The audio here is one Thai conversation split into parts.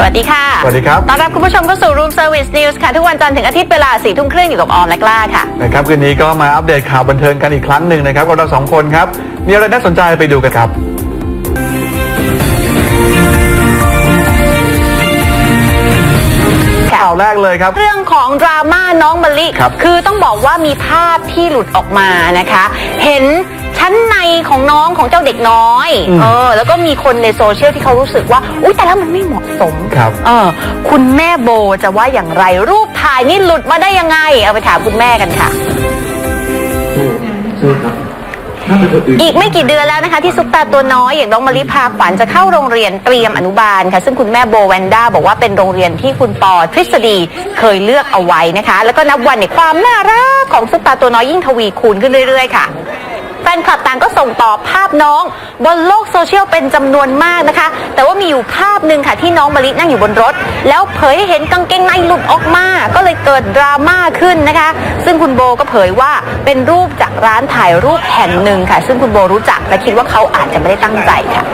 สวัสดีครับ ต้อนรับคุณผู้ชมเข้าสู่ Room Service News ค่ะ ทุกวันจันทร์ถึงอาทิตย์เวลาสี่ทุ่มครึ่งอยู่กับออมและกล้าค่ะ นะครับคืนนี้ก็มาอัปเดตข่าวบันเทิงกันอีกครั้งหนึ่งนะครับกับเราสองคนครับ มีอะไรน่าสนใจไปดูกันครับ ข่าวแรกเลยครับ เรื่องของดราม่าน้องมะลิครับอต้องบอกว่ามีภาพที่หลุดออกมานะคะ เห็น ชั้นในของน้องของเจ้าเด็กน้อยอืม เออแล้วก็มีคนในโซเชียลที่เขารู้สึกว่า อุ้ยแต่แล้วมันไม่เหมาะสม ครับ เออคุณแม่โบจะว่าอย่างไรรูปถ่ายนี่หลุดมาได้ยังไง เอาไปถามคุณแม่กันค่ะ สู้ครับ ถ้าเป็นคนอื่น อีกไม่กี่เดือนแล้วนะคะที่ซุปตาตัวน้อยอย่างน้องมะลิพาขวัญจะเข้าโรงเรียนเตรียมอนุบาลค่ะซึ่งคุณแม่โบแวนด้าบอกว่าเป็นโรงเรียนที่คุณปอทฤษฎีเคยเลือกเอาไว้นะคะ แล้วก็นับวันเนี่ยความน่ารักของซุปตาตัวน้อยยิ่งทวีคูณขึ้นเรื่อยๆค่ะแฟนคลับต่างก็ส่งต่อภาพน้องบนโลกโซเชียลเป็นจำนวนมากนะคะ แต่ว่ามีอยู่ภาพหนึ่งค่ะที่น้องมะลินั่งอยู่บนรถ แล้วเผยให้เห็นกางเกงในหลุดออกมา ก็เลยเกิดดราม่าขึ้นนะคะ ซึ่งคุณโบก็เผยว่าเป็นรูปจากร้านถ่ายรูปแห่งหนึ่งค่ะ ซึ่งคุณโบรู้จักและคิดว่าเขาอาจจะไม่ได้ตั้งใจค่ะ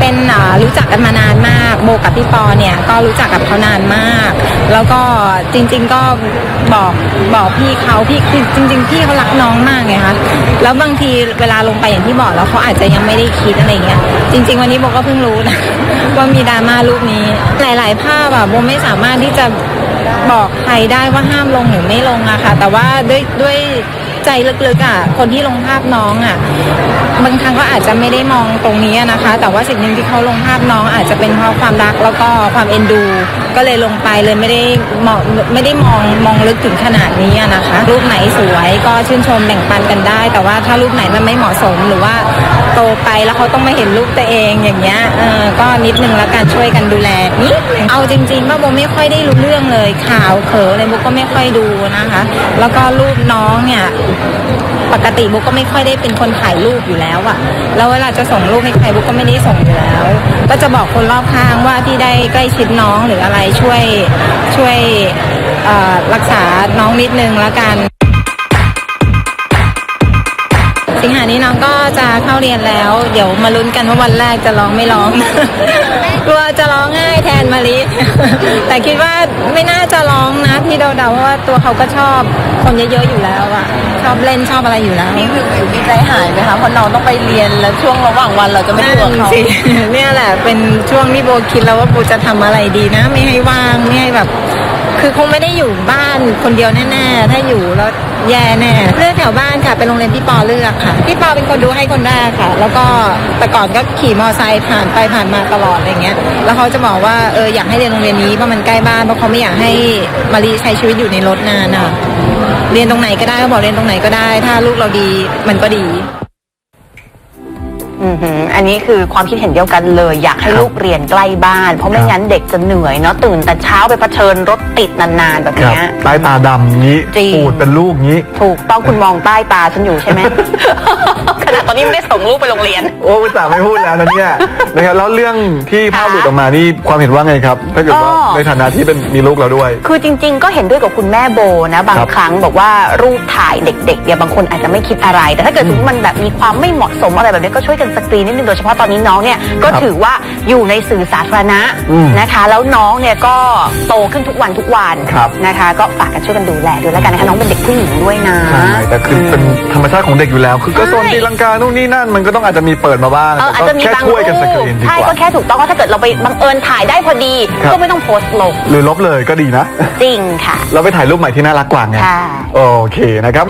เป็นอ่ารู้จักกันมานานมาก โบกับพี่ปอเนี่ยก็รู้จักกับเขานานมาก แล้วก็จริง ๆก็บอกบอกพี่เขาพี่จริง ๆ พี่เขารักน้องมากไงคะแล้วบางทีเวลาลงไปอย่างที่บอกแล้วเขาอาจจะยังไม่ได้คิดอะไรเงี้ยจริง ๆ วันนี้โบก็เพิ่งรู้นะว่ามีดราม่ารูปนี้ หลาย ๆ ภาพอะโบไม่สามารถที่จะบอกใครได้ว่าห้ามลงหรือไม่ลงอะค่ะ แต่ว่าด้วยด้วย ใจลึกๆอะคนที่ลงภาพน้องอะบางครั้งก็อาจจะไม่ได้มองตรงนี้นะคะ แต่ว่าสิ่งหนึ่งที่เขาลงภาพน้องอาจจะเป็นเพราะความรักแล้วก็ความเอ็นดู ก็เลยลงไปเลยไม่ได้มองไม่ได้มองมองลึกถึงขนาดนี้นะคะ รูปไหนสวยก็ชื่นชมแบ่งปันกันได้ แต่ว่าถ้ารูปไหนมันไม่เหมาะสมหรือว่าโตไปแล้วเขาต้องมาเห็นรูปตัวเองอย่างเงี้ยเออก็นิดนึงแล้วกันช่วยกันดูแลนิดนึงเอาจริงๆว่าโบไม่ค่อยได้รู้เรื่องเลยข่าวเขออะไรโบก็ไม่ค่อยดูนะคะ แล้วก็รูปน้องเนี่ยปกติบุ๊กก็ไม่ค่อยได้เป็นคนถ่ายรูปอยู่แล้วอะแล้วเวลาจะส่งรูปให้ใครบุ๊กก็ไม่ได้ส่งอยู่แล้ว ก็จะบอกคนรอบข้างว่าที่ได้ใกล้ชิดน้องหรืออะไรช่วยช่วยรักษาน้องนิดนึงแล้วกัน สิงหานี้น้องก็จะเข้าเรียนแล้ว เดี๋ยวมาลุ้นกันว่าวันแรกจะร้องไม่ร้อง กลัวจะร้องง่ายแทนมาลิแต่คิดว่าไม่น่าจะร้องนะพี่เดาๆเพราะว่าตัวเขาก็ชอบคนเยอะๆอยู่แล้วอะชอบเล่นชอบอะไรอยู่แล้วนี่คืออยู่มีใจหายไหมคะเพราะน้องต้องไปเรียนแล้วช่วงระหว่างวันเราจะไม่ได้อยู่กับเขาสิเนี่ยแหละเป็นช่วงที่โบคิดแล้วว่าโบจะทำอะไรดีนะ ไม่ให้ว่างไม่ให้แบบ คือคงไม่ได้อยู่บ้านคนเดียวแน่ๆ ถ้าอยู่แล้วแย่แน่ เลือกแถวบ้านค่ะ เป็นโรงเรียนพี่ปอเลือกค่ะ พี่ปอเป็นคนดูให้คนแรกค่ะ แล้วก็แต่ก่อนก็ขี่มอเตอร์ไซค์ผ่านไปผ่านมาตลอดอะไรเงี้ย แล้วเขาจะบอกว่าเอออยากให้เรียนโรงเรียนนี้เพราะมันใกล้บ้านเพราะเขาไม่อยากให้มารีใช้ชีวิตอยู่ในรถนานอะ เรียนตรงไหนก็ได้เขาบอกเรียนตรงไหนก็ได้ ถ้าลูกเราดีมันก็ดี อือหืออันนี้คือความคิดเห็นเดียวกันเลย อยากให้ครับลูกเรียนใกล้บ้าน เพราะไม่ครับ งั้นเด็กจะเหนื่อยเนาะตื่นแต่เช้าไปเผชิญรถติดนานๆแบบครับเนี้ย ใต้ตาดำงี้จริง ปูดเป็นลูกงี้ ถูกต้องคุณมองใต้ตาฉันอยู่ใช่ไหม ขนาดตอนนี้ไม่ได้ส่งลูกไปโรงเรียน โอ้อุตส่าห์ไม่พูดแล้วนะเนี่ยนะครับแล้วเรื่องที่ภาพหลุดออกมานี่ความเห็นว่าไงครับ ถ้าเกิดว่าก็ ในฐานะที่เป็นมีลูกเราด้วย คือจริง ๆ ก็เห็นด้วยกับคุณแม่โบนะบางครับครั้งบอกว่ารูปถ่ายเด็กๆเนี่ยบางคนอาจจะไม่คิดอะไร แต่ถ้าเกิดสมมติมันแบบมีความไม่เหมาะสมอะไรแบบนี้ก็ช่วยกันสกรีนนิดนึงโดยเฉพาะตอนนี้น้องเนี่ยก็ครับถือว่าอยู่ในสื่อสาธารณะอืมนะคะ แล้วน้องเนี่ยก็โตขึ้นทุกวันทุกวันครับ นะคะ ก็ฝากกันช่วยกันดูแลด้วยแล้วกันนะคะน้องเป็นเด็กผู้หญิงด้วยนะ ใช่แต่คือเป็นธรรมชาติของเด็กอยู่แล้ว คือก็โซนใช่ตีลังกานู่นนี่นั่นมันก็ต้องอาจจะมีเปิดมาบ้างเอออาจแต่จะก็มีแค่บางช่วยกันสกรูรีปนดีใช่กว่าก็แค่ถูกต้องว่าถ้าเกิดเราไปบังเอิญถ่ายได้พอดี ครับ ก็ไม่ต้องโพสต์ลงหรือลบเลยก็ดีนะ จริงค่ะ เราไปถ่ายรูปใหม่ที่น่ารักกว่าไงค่ะ โอเคนะครับ